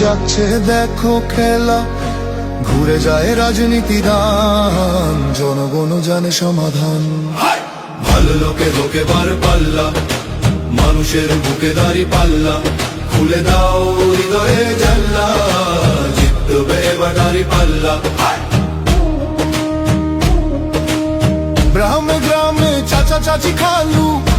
যাচ্ছে দেখো খেলা। ঘুরে যায় রাজনীতি দান জনগণ জানে সমাধান। ভালো লোকে লোকে বার পাল্লা মানুষের বুকে দাঁড়ি পাল্লা। খুলে দাও হৃদয়ে জাল্লা জিতবে এবার দাঁড়ি পাল্লা। গ্রামে গ্রামে চাচা চাচি খালু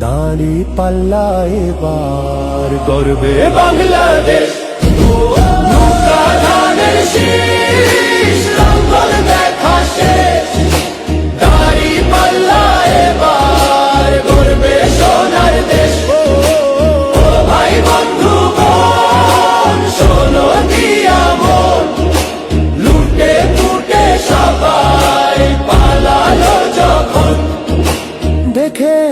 দাঁড়ি পাল্লা এবার করবে বাংলাদেশ। নৌকা ধানের শীষ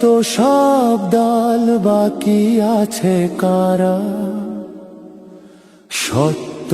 তো সব ডাল বাকি আছে কারা? সত্য